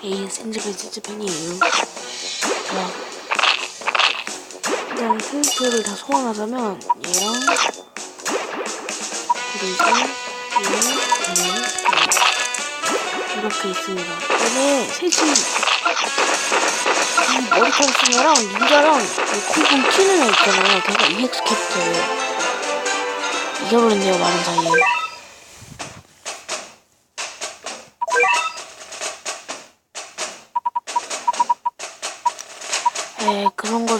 에이 생즈베이즈 팬이에요. 자, 일단 캐릭터를 다 소환하자면 얘랑 그리고 얘, 얘, 얘 이렇게 있습니다. 얘네 셋이 이 머리카락 쓴 거랑 닌자랑 이 콩콩 튀는 애 있잖아요. 걔가 EX 캐릭터예요. 이겨버렸네요 많은 사이에. 에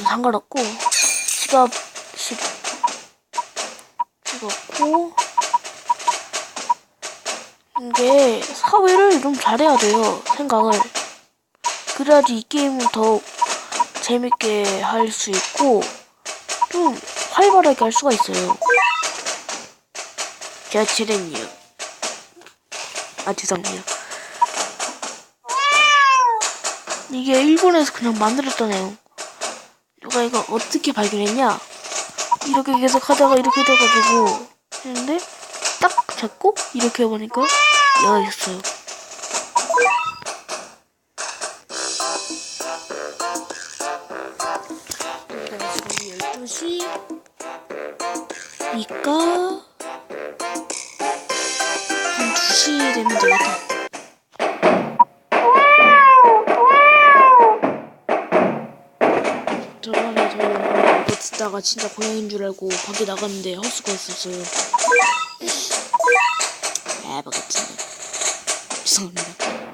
상관없고 지갑 시 찍었고 이게 사회를 좀 잘해야 돼요 생각을. 그래야지 이 게임을 더욱 재밌게 할 수 있고 좀 활발하게 할 수가 있어요. 제가 칠했네요 아 죄송해요. 이게 일본에서 그냥 만들었잖아요 누가 이거 어떻게 발견했냐? 이렇게 계속 하다가 이렇게 돼가지고 했는데 딱 잡고 이렇게 해보니까 얘가. 일단 지금 12시니까 진짜 고양이인 줄 알고 밖에 나갔는데 헛수가 있었어요. 에바 같은 데 죄송합니다.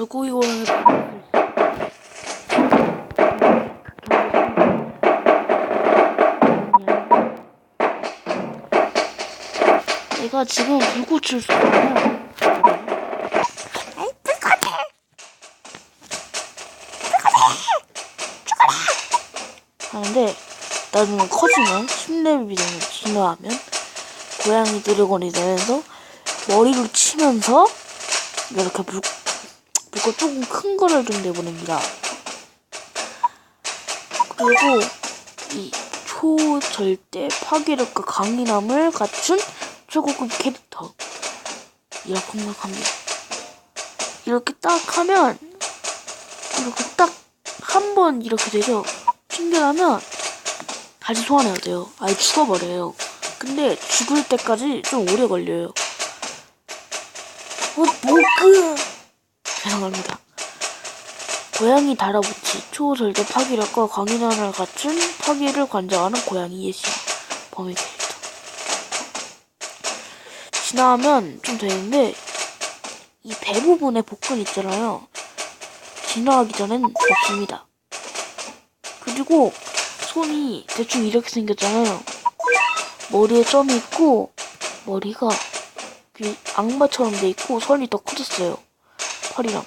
물고기 고양이 얘가 지금 불꽃을! 불꽃해. 하는데 나중에 커지면 10레벨이 되면 진화하면 고양이 드래곤이 되면서 머리를 치면서 이렇게 불, 불꽃 조금 큰 거를 좀 내보냅니다. 그리고 이 초절대 파괴력과 강인함을 갖춘 최고급 캐릭터 이렇게 공략합니다. 이렇게 딱 하면 이렇게 딱 한 번 이렇게 되죠. 튕겨나면 다시 소환해야 돼요. 아예 죽어버려요. 근데 죽을 때까지 좀 오래 걸려요. 어, 뭐그 죄송합니다. 고양이 달아붙이 초절대 파괴력과 강인함을 갖춘 파괴를 관장하는 고양이 예시 범위 캐릭터. 진화하면 좀 되는데 이배 부분에 복근 있잖아요. 진화하기 전엔 없습니다. 그리고 손이 대충 이렇게 생겼잖아요. 머리에 점이 있고 머리가 그 악마처럼 돼 있고 선이 더 커졌어요. 팔이랑.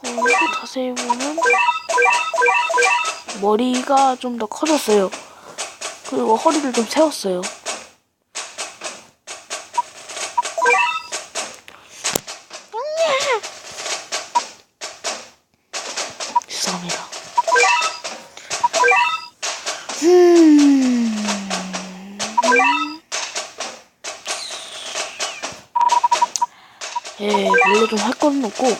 그리고 자세히 보면 머리가 좀 더 커졌어요. 그리고 허리를 좀 세웠어요. 없고.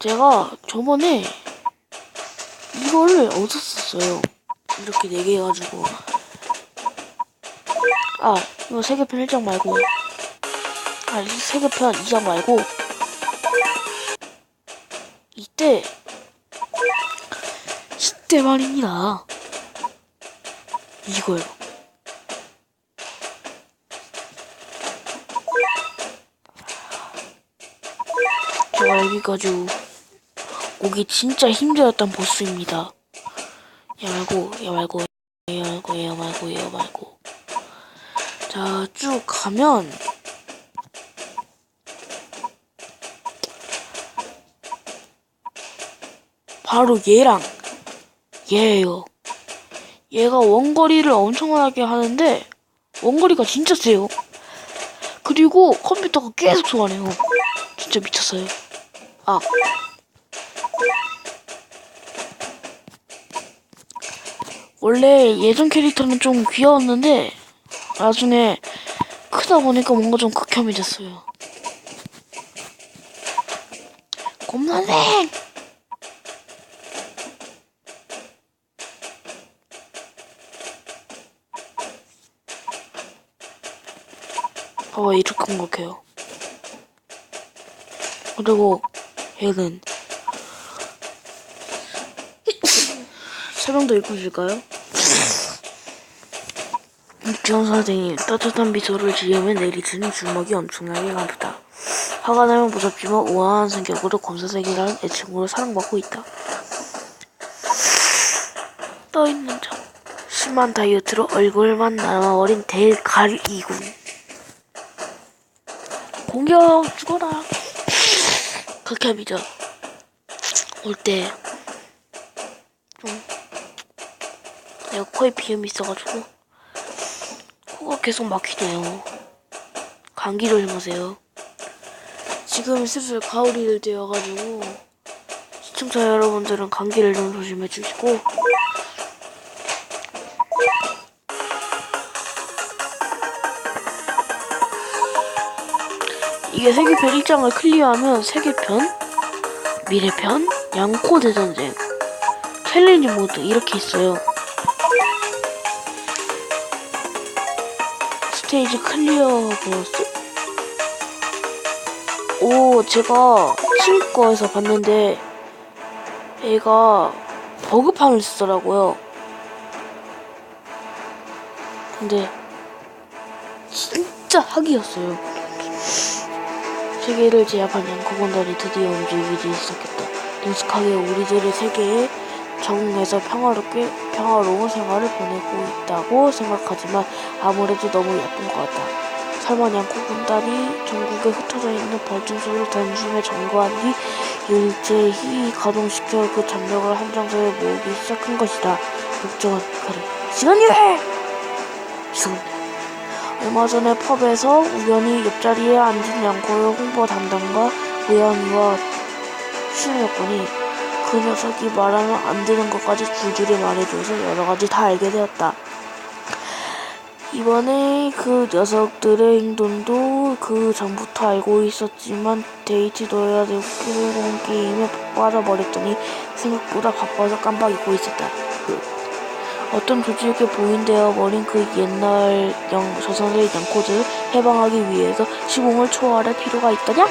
제가 저번에 이거를 얻었었어요. 이렇게 네 개 해가지고. 아, 이거 세계편 1장 말고. 아, 이 세계편 2장 말고. 이때 이때 말입니다. 이거요. 제가 여기까지 오기 진짜 힘들었던 보스입니다. 얘 말고, 얘 말고, 얘 말고, 얘 말고, 얘 말고. 자, 쭉 가면, 바로 얘랑 얘예요. 얘가 원거리를 엄청나게 하는데 원거리가 진짜 세요. 그리고 컴퓨터가 계속 소환해요. 진짜 미쳤어요. 아. 원래 예전 캐릭터는 좀 귀여웠는데 나중에 크다 보니까 뭔가 좀 극혐해졌어요. 곰선생! 봐봐 이렇게 공격해요. 그리고 얘는 설명도 읽어줄까요? 유치원 선생님 따뜻한 미소를 지으며 내리치는 주먹이 엄청나게 아프다. 화가 나면 무섭지만 우아한 성격으로 검사색이라는 애칭으로 사랑받고 있다. 떠있는 점 심한 다이어트로 얼굴만 남아버린 대가리군 공격 죽어라 극혐이죠. 올 때 좀 내가 코에 비염이 있어가지고 코가 계속 막히네요. 감기 조심하세요. 지금 슬슬 가을이 되어가지고 시청자 여러분들은 감기를 좀 조심해 주시고 이게 세계편 1장을 클리어하면 세계편, 미래편, 양코 대전쟁, 챌린지 모드 이렇게 있어요. 스테이지 클리어 보스? 오, 제가 친구 거에서 봤는데 얘가 버그판을 쓰더라고요. 근데 진짜 학이었어요. 세계를 제압한 양코군단이 드디어 움직이기 시작했다. 능숙하게 우리들의 세계에 적응해서 평화롭게 평화로운 생활을 보내고 있다고 생각하지만 아무래도 너무 예쁜 것 같다. 설마 양코 군단이 전국에 흩어져 있는 발전소를 단숨에 점거한 뒤 일제히 가동시켜 그 전력을 한 장소에 모으기 시작한 것이다. 목적은 그래. 시간 여행! 죄송합니다. 얼마 전에 펍에서 우연히 옆자리에 앉은 양코의 홍보 담당과 우연히와 친해졌더니 그 녀석이 말하면 안 되는 것까지 줄줄이 말해줘서 여러 가지 다 알게 되었다. 이번에 그 녀석들의 행동도 그 전부터 알고 있었지만 데이트도 해야 되고 끼는 게임에 빠져버렸더니 생각보다 바빠서 깜빡 잊고 있었다. 그 어떤 조직에 보인되어 버린 그 옛날 영, 조선의 양코들을 해방하기 위해서 시공을 초월할 필요가 있더냐?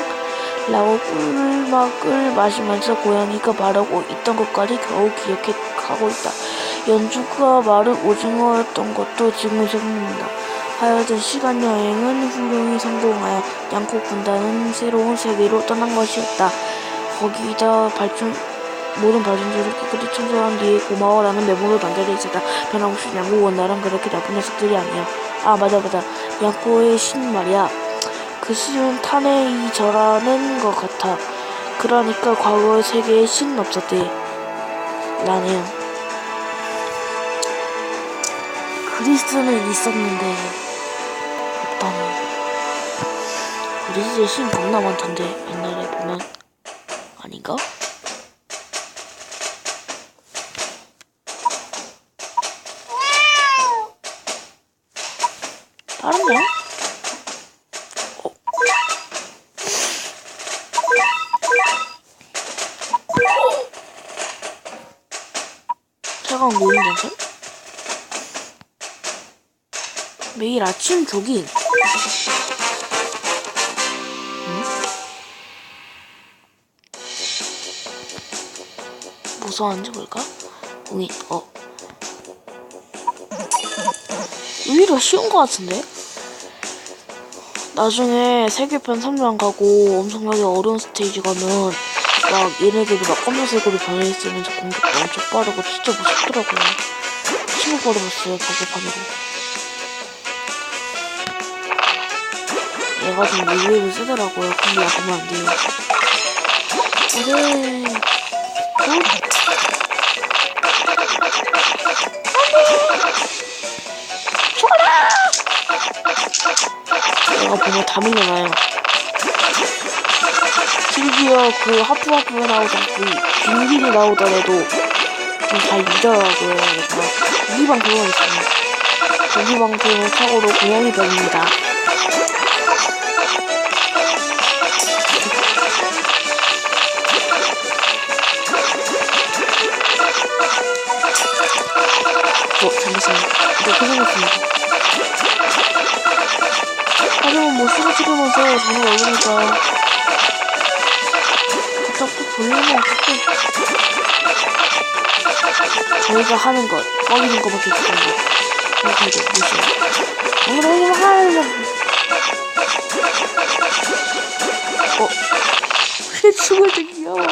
라고 꿀막을 마시면서 고양이가 말하고 있던 것까지 겨우 기억하고 있다. 연주가 말은 오징어였던 것도 지금 생각난다. 하여튼 시간 여행은 훌륭히 성공하여 양코 군단은 새로운 세계로 떠난 것이었다. 거기다 발전 모든 발전소를 깨끗이 청소한 뒤에 고마워라는 메모도 남겨져 있었다. 변함없이 양코원 나랑 그렇게 나쁜 녀석들이 아니야. 아 맞아 맞아. 양코의 신 말이야. 그 신은 타네이저라는 것 같아. 그러니까 과거의 세계에 신은 없었대. 라네요. 그리스는 있었는데 없다니. 그리스에 신 겁나 많던데 옛날에 보면 아닌가? 차가운 노인 전선? 매일 아침 조깅. 응? 무서운지 볼까? 웅이, 어. 오히려 쉬운 것 같은데? 나중에 세계편 3장 가고 엄청나게 어려운 스테이지 가면 막 얘네들이 막 검정색으로 변해있으면서 공격도 엄청 빠르고 진짜 무섭더라고요. 신고받아봤어요, 가격판으로. 얘가 좀 의외로 세더라고요. 근데 아프면 안 돼요. 네. 어? 얘가 보면 다 밀려나요. 심지어 그 하프하프가 나오던 그 빙길이 나오더라도 좀잘 믿더라고요. 그래서 무기방 그거 있어요. 무기방 그거 착오로 고양이 변입니다. 어, 잠시만요. 네, 고생했습니다. 하지만 뭐 쓰러지면서 전화 오니까 어차피 볼륨은 어차피 저희가 하는 것 꺼리는 것밖에 없는 거 그래서 이제 무시해 오늘 하려고 어? 왜 죽을 때 귀여워. 아,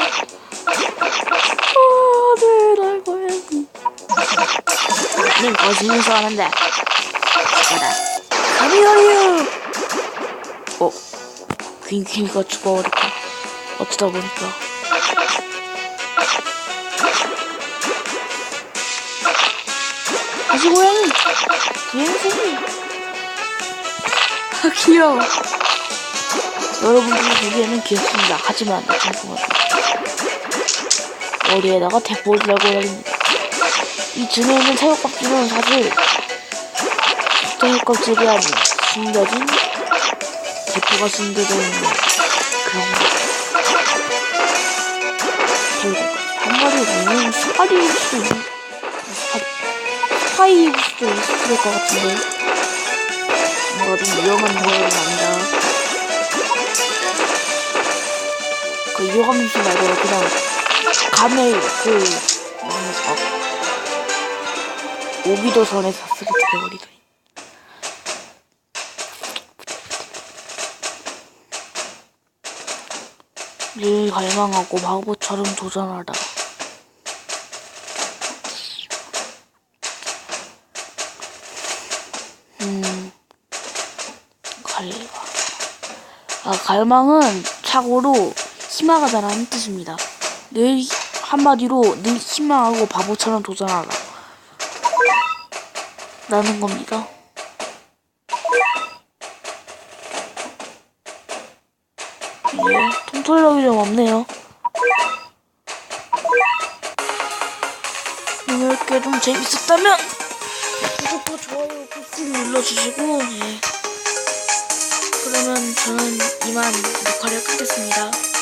네, 날 거야지. 님 거짓말서 하는데. 가라. 가미가리요 어? 퀸퀸이가 죽어버렸다 어쩌다 보니까 다시 고양이 고양이 아 귀여워. 여러분들이 보기에는 귀엽습니다. 하지만 정말 머리에다가 대포를 달고 다닙니다. 이 있는 새우껍질은 사실 새우껍질이 아닌 숨겨진 대포가 숨겨져 있는 그런 거 결국 한 마리는 스파리일 수도 있는 파이일 수도 있을 것 같은데. 뭔가 좀 위험한 모양이 납니다 그 위험한 미신 말고 그냥 감을 그 뭐면서 오비도선에 샀으게 죽여버리더니. 늘 갈망하고 바보처럼 도전하다. 음, 갈망. 아, 갈망은 착오로 희망하다라는 뜻입니다. 늘 한마디로 늘 희망하고 바보처럼 도전하라. 라는 겁니다. 예, 통털력이 좀 없네요. 이렇게 좀 재밌었다면 구독과 좋아요 꾹꾹 눌러주시고 예. 그러면 저는 이만 녹화를 끊겠습니다.